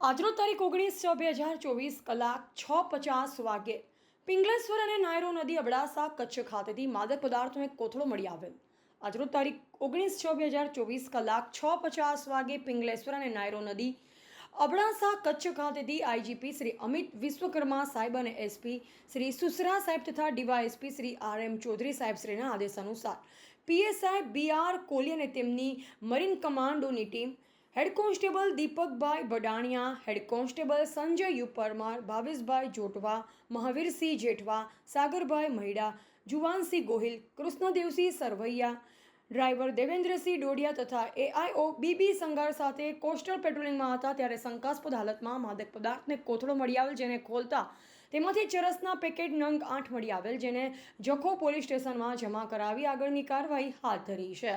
આજનો તારીખ ઓગણીસ છ બે હજાર ચોવીસ, કલાક છ પચાસ વાગે. પિંગલેશ્વર અને નાયરો નદી અબડાસા કચ્છ ખાતેથી માદક પદાર્થનો એક કોથળો મળી આવેલ. આજનો તારીખ ઓગણીસ છ બે હજાર ચોવીસ, કલાક છ પચાસ વાગે પિંગલેશ્વર અને નાયરો નદી અબડાસા કચ્છ ખાતેથી આઈજીપી શ્રી અમિત વિશ્વકર્મા સાહેબ અને એસપી શ્રી સુસરા સાહેબ તથા DYSP Shri R M Chaudhary સાહેબ શ્રીના આદેશ અનુસાર પીએસઆઈ બી આર કોહલી અને તેમની મરીન કમાન્ડોની team head constable Deepakbhai બડાણિયા head constable Sanjay you Parmar Bhaveshbhai Jotva, Mahavirsinh Jethva, Sagarbhai Mahida Juvansinh Gohil, Krishnadevsinh Sarvaiya, driver Devendrasinh Dodiya તથા એઆઈઓ બીબી સંગાર સાથે કોસ્ટલ પેટ્રોલિંગમાં હતા ત્યારે શંકાસ્પદ હાલતમાં માદક પદાર્થને કોથળો મળી આવેલ જેને ખોલતા તેમાંથી ચરસના પેકેટ નંગ આઠ મળી આવેલ જેને જખો પોલીસ સ્ટેશનમાં જમા કરાવી આગળની કાર્યવાહી હાથ ધરી છે.